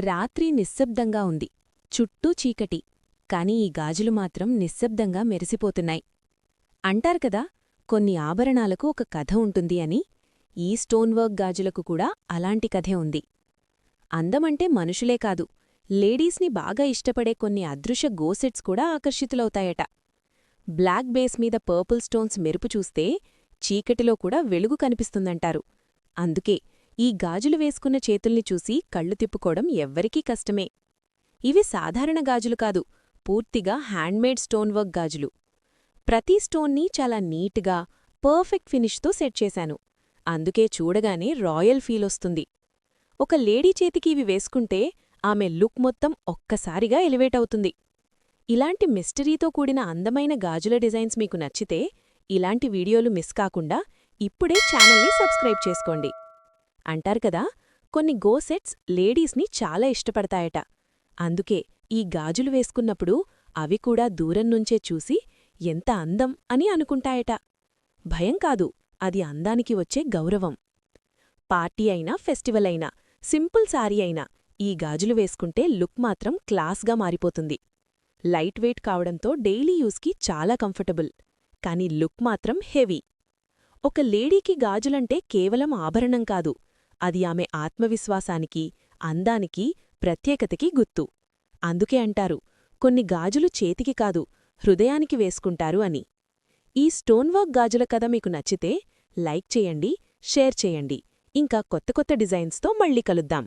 రాత్రి నిశ్శబ్దంగా ఉంది. చుట్టూ చీకటి. కాని ఈ గాజులు మాత్రం నిశ్శబ్దంగా మెరిసిపోతున్నాయి. అంటారు కదా కొన్ని ఆభరణాలకు ఒక కథ ఉంటుంది అని. ఈ స్టోన్ వర్క్ గాజులకు కూడా అలాంటి కథే ఉంది. అందమంటే మనుషులే కాదు. లేడీస్ని బాగా ఇష్టపడే కొన్ని అదృశ్య గోసెట్స్ కూడా ఆకర్షితులవుతాయట. బ్లాక్ బేస్ మీద పర్పుల్ స్టోన్స్ మెరుపు చూస్తే చీకటిలో కూడా వెలుగు కనిపిస్తుందంటారు. అందుకే ఈ గాజులు వేసుకున్న చేతుల్ని చూసి కళ్ళు తిప్పుకోవడం ఎవ్వరికీ కష్టమే. ఇవి సాధారణ గాజులు కాదు పూర్తిగా హ్యాండ్మేడ్ స్టోన్ వర్క్ గాజులు. ప్రతి స్టోన్ని చాలా నీట్గా పర్ఫెక్ట్ ఫినిష్తో సెట్ చేశాను. అందుకే చూడగానే రాయల్ ఫీలొస్తుంది ఒక లేడీ చేతికి ఇవి వేసుకుంటే ఆమె లుక్ మొత్తం ఒక్కసారిగా ఎలివేట్ అవుతుంది. ఇలాంటి మిస్టరీతో కూడిన అందమైన గాజుల డిజైన్స్ మీకు నచ్చితే ఇలాంటి వీడియోలు మిస్ కాకుండా ఇప్పుడే ఛానల్ని సబ్స్క్రైబ్ చేసుకోండి. అంటారు కదా కొన్ని గోసెట్స్ లేడీస్ని చాలా ఇష్టపడతాయట. అందుకే ఈ గాజులు వేసుకున్నప్పుడు అవి కూడా దూరం నుంచే చూసి ఎంత అందం అని అనుకుంటాయట. భయం కాదు అది అందానికి వచ్చే గౌరవం. పార్టీ అయినా ఫెస్టివల్ అయినా సింపుల్ సారీ అయినా ఈ గాజులు వేసుకుంటే లుక్ మాత్రం క్లాస్గా మారిపోతుంది. లైట్ వెయిట్ కావడంతో డైలీ యూస్కి చాలా కంఫర్టబుల్. కానీ లుక్ మాత్రం హెవీ. ఒక లేడీకి గాజులంటే కేవలం ఆభరణం కాదు. అది ఆమె ఆత్మవిశ్వాసానికి అందానికి ప్రత్యేకతకి గుర్తు. అందుకే అంటారు కొన్ని గాజులు చేతికి కాదు హృదయానికి వేసుకుంటారు అని. ఈ స్టోన్వర్క్ గాజుల కథ మీకు నచ్చితే లైక్ చేయండి షేర్ చేయండి. ఇంకా కొత్త కొత్త డిజైన్స్తో మళ్ళీ కలుద్దాం.